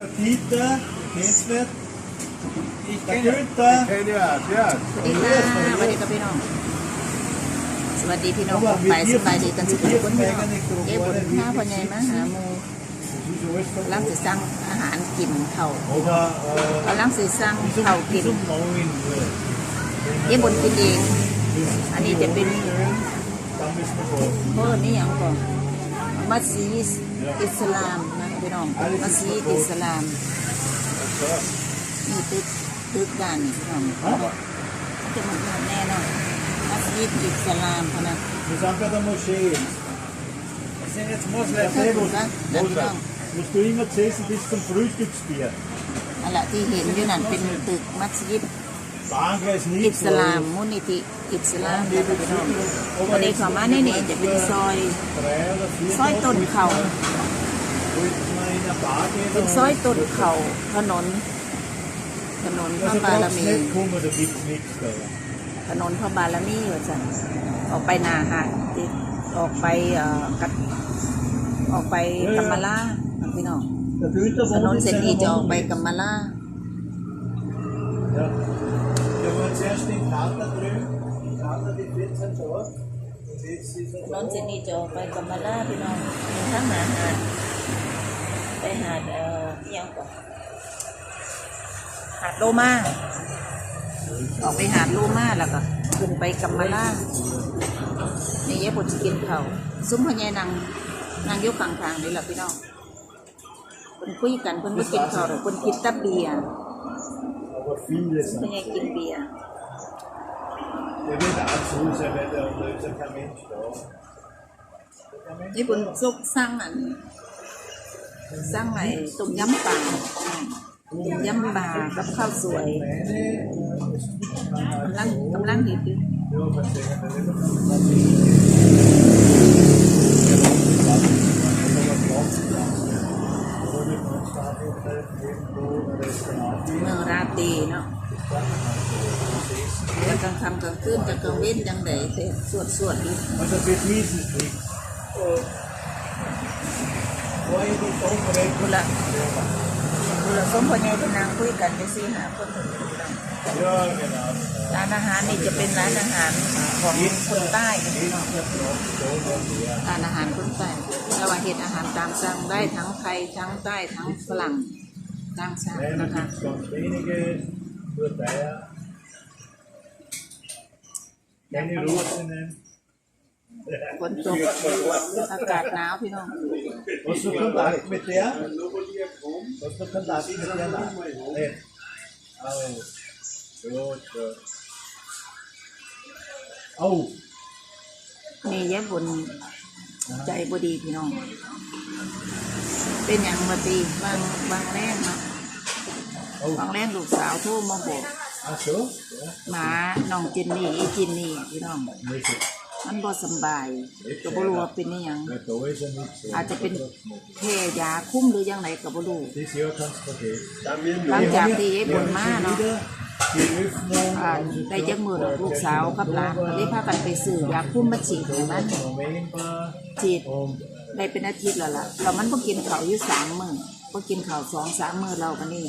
Peter, Kinslet, Ich der kenne Günther, ich kenne ja, ja. สวัสดีค่ะสวัสดีครับพี่น้อง สวัสดีพี่น้องผมไปสบายดีกันสุขทุกคนพี่น้องเอ๊ะบนข้าวพ่อใหญ่มาหาหมู wieso ist กำลังสิสั่งอาหารกินเขา Oder äh, กำลังสิสั่ง wieso, เขากิน wieso neun Uhr? เอ๊ะบนกินเองอันนี้จะเป็น Dann müssen wir vor. เพิ่นนี่อย่างก่อนมัสยิดอิสลามนะ พี่น้องมัสยิดอิสลาม So. นี่ตึกตึกด้านนี่พี่น้องจะเหมือนกันแน่นอนมัสยิดอิสลามพะนะ Wir sind bei der Moschee. Das sind jetzt แต่ Moslems. ถ้าถูกนะนั่นพี่น้อง Musst du immer essen bis zum Frühstücksbier. นั่นแหละที่เห็นอยู่นั่นเป็นตึกมัสยิด Bange ist อิ nicht สลามมูลนิธิอิสลามนะคะพี่น้องวันนี้เข้ามาในนี่จะเป็นซอย Drei oder vier ซอยต้นเขา เป็นซอยต้นเขาถนน ถนนพระบารมี ถนนพระบารมีว่จันออกไปนาหาดออกไปเอ่อกัดออกไปกัมมาลาพี่น้องถนนเส้นนี้จะออกไปกัมมาลาถนนเส้นนี้จะออกไปกัมมาลาพี่น้องมีทั้งหาหาด หาดเอ่อที่ยังก่อนหาดโลมาออกไปหาดโลมาแล้วก็ขึ้นไปกัมมาลานี่ยายปดจะกินเขาวซุ้มพญายนางนางอยกกลางทางนี่แหละพี่น้องเพิ่นคุยกันเพิ่นไม่กินข้าวหรอกเพิ่นกินแตับเบียร์ aber vieles. พญายกินเบียร์ Der wird auch zu sein, weil da da ist ja kein Mensch da. Kein Mensch ญี่ปุ่นซุกสร้างอัน สร้างไอ้ต้มยำปลาต้มยำปลากับข้าวสวยกำลังกำลังเห็ดอยู่เมืองราตรีเนาะแล้วกลางค่ำกลางคืนกลางกลางเว้นจังไดเสสวดสวดอยู่ Also für dieses nichts. Vorher die Sonne คุละคุละสมพญายเป็นนางคุยกันไปสิหาคน Ja, genau. ร้านอาหารนี่จะเป็นร้านอาหารของคนใต้ร้านอาหารคนใต้แล้วว่าเห็ดอาหารตามสั่งได้ทั้งไทยทั้งใต้ทั้งฝรั่งตางชาติ Nein, da นะคะ gibt es ganz wenige, nur teuer. Keine Russinnen. ฝนตกอากาศหนาวพี่น้อง Hast du Kontakt mit der? Hast du Kontakt mit der? Nein. Nicht. Oh. Gut, gut. Oh. มีแย่บนใจบดีพี่น้อง เป็นอย่างมาตีบางบางแรงเนาะ Oh. บางแรงลูกสาวโทรมาบอก Ach so? Ja. หมาน้องจินนี่อีจินนี่พี่น้อง Nicht so. มันบ่สำบายก็บ่รู้ว่าเป็นอหยัง Ja, da ist er nicht so. อาจจะเป็นแพ้ยาคุ้มหรือยังไงก็บ่รู้ Das Jahr kannst du vergessen. หลังจากที่ยายบนมาเนาะ Die Öffnung อ่าได้จักมือดอกลูกสาวกับหลานก็เลยพากันไปซื้อยาคุ้มมาฉีดให้มัน November ฉีด und ได้เป็นอาทิตย์แล้วล่ะแล้วมันบ่กินข้าวอยู่สามมื้อบ่กินข้าวสองสามมื้อเราบัดนี้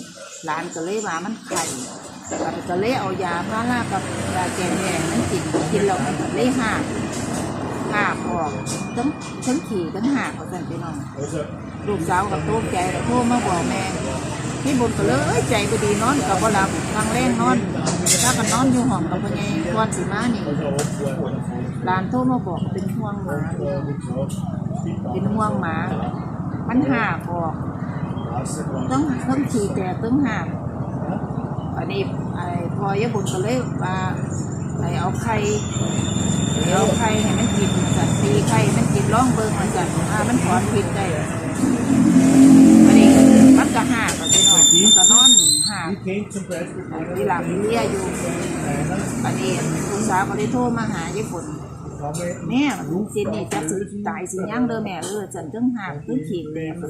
หลานก็เลยว่ามันไข้ ก็เลยเอายาพารากับยาแก้แพ้มันกินกินแล้วมันก็เลยหากหากออกทั้งทั้งขี่ทั้งหากว่าซั่นพี่น้องลูกสาวกับโต๊ะใจแล้วโทรมาบอกแม่พี่บุญก็เลยใจบ่ดีนอนกับบ่หลับฟังแรงนนอนถ้ากันนอนอยู่ห้องกับพ่อใหญ่ก่อนสิมานี่หลานโทรมาบอกเป็นห่วงหมาเป็นห่วงหมามันหากออกต้องต้องขี่แต่ต้องหาก อันนี้ไอ้พอยายบุญก็เลยว่าไอ้เอาไข่เอาไข่ให้มันกินจัดตีไข่มันกินร่องเบิ่งมาจัดอ่ามันถอนพิษได้อันนี้มันก็ห่ากอะพี่น้องมันก็นอนห่าทีหลังเลี้ยอยู่วันนี้ลูกสาวก็เลยโทรมาหายายฝน kann man แม่ลูกสินี่จะสิตายสิยังเด้อแม่เออฉันจึงหากขึ้นขีดเลยมั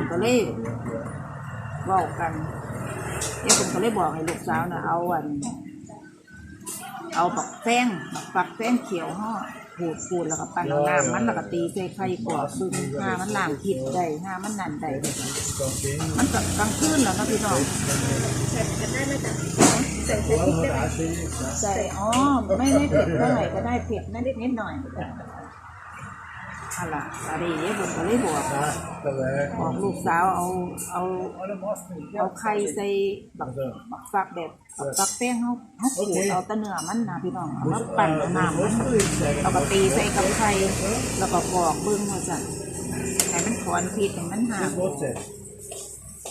นก็เลยบอกกัน ยายฝนก็เลยบอกให้ลูกสาวน่ะเอาอัน เอาบักแป้งบักปักแป้งเขียวห่อขูดขูดแล้วก็ปั่นเอาน้ำมันแล้วก็ตีใส่ไข่กรอบซึ่งห้ามันล้างผิดได้ห้ามันนั่นได้ Talking. มันก็กลางคืนแล้วเนาะพี่น้อง Well, actually, ใส่อ๋อไม่ไม่เผ็ดเท่าไหร่ก็ได้เผ็ดนิดนิดหน่อย เอาล่ะอันนี้บนก็เลยบอกบอกลูกสาวเอาเอาเอาไข่ใส่บักบักฟักแบบบักฟักแป้งเขาเขาขูดเอาตะเนื้อมันนะพี่น้องเอามาปั่นเอาน้ำมันแล้วก็ตีใส่กับไข่แล้วก็กอกเบิ้งมาสั่นให้มันถอนพิษให้มันห่าง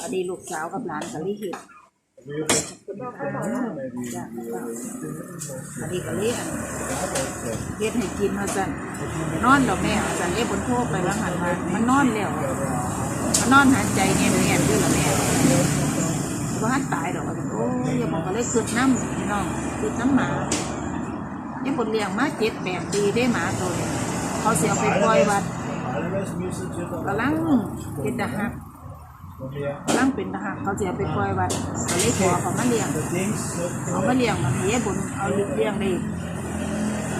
อันนี้ลูกสาวกับหลานก็เลยเห็ด Maybe. จ้ะ อันนี้ก็เลยอันเฮ็ดให้กินมาสั่นนอนดอกแม่สั่นเอ๊ะบนโทษไปแล้วหันมามันนอนแล้วมันนอนหายใจเงี้ยเงี้ยด้วยเหรอแม่ว่าตายดอกโอ้ยอย่าบอกก็เลยคืดน้ำพี่น้องคืดน้ำหมาเนี่ยบนเลี้ยงมาเจ็ดแปดปีได้หมาตัวเขาเสียไปปล่อยวัดกำลังเป็นทหาร von mir. ก นั่งเป็นทหารเขาเสียไปปล่อยวัดก็เลยขอเขามาเลี้ยงเขามาเลี้ยงมันเหี้ยบุญเอาเลี้ยงได้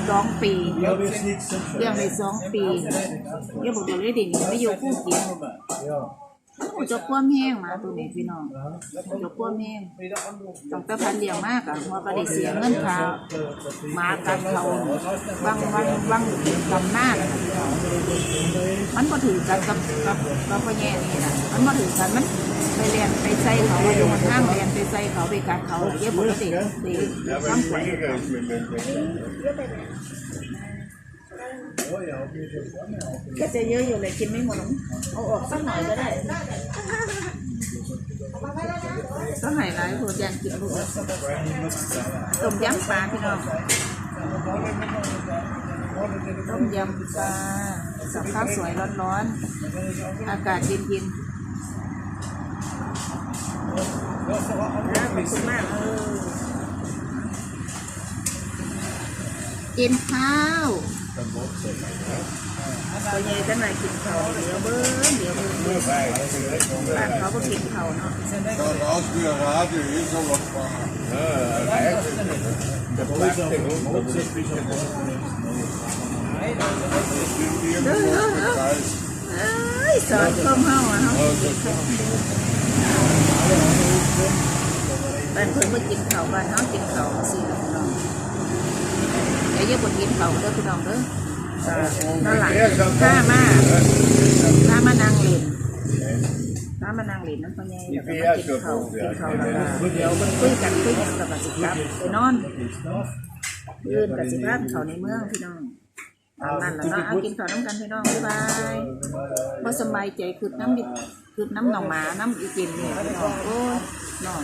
สองปีเลี้ยงได้สองปีเยบุญก็เลยไดิหนีไม่อยู่คู่กิน Ja. กูจะคว่ำแห้งมาตัวนี้พี่น้องกูจะคว่ำแห้งต้องแต่พันเลี้ยงมากอะหัวก็ได้เสียเงินค่ามากัดเขาบางวันบางลำหน้าน่ะพี่น้องมันก็ถือกันกับกับกับพ่อแย่นี่นะมันก็ถือกันมันไปเรียนไปใส่เขาไปโดนห้างเรียนไปใส่เขาไปกัดเขาเยบุญก็ติดติดความปวด ก็จะเยอะอยู่เลยกินไม่หมดหรอกเอาออกสักหน่อยก็ได้ต้องไหหลายผู้ยันกินลูกต้มยำปลาพี่น้องต้มยำปลากับข้าวสวยร้อนๆ อากาศเย็นๆนะขอบคุณมากเออกินข้าว ตัวใหญ่จังไหนกินเขาเดี๋ยวเบิ้งเดี๋ยวเบิ้งเดี๋ยวบ้านเขาก็กินเยอะบนยินมากินเขาบ้าเด้อพี่น้องเด้อนั่นหละถ้ามาถ้ามานั่งเล่นถ้ามานั่งเล่นนั่นพ่อใหญ่แล้วก็มากินเขากินเขาแล้วก็เดี๋ยวมันคุยกันคุยกันแล้วก็สิกลับไปนอนยืนกับสิภาพเขาในเมืองพี่น้องตามนั้นแหละเนาะเอากินข้าวน้ำกันพี่น้องบ๊ายบายบ่สบายใจคือน้ำดิคือน้ำหนองหมาน้ำอีกินนี่พี่น้องโอ้ยน้อง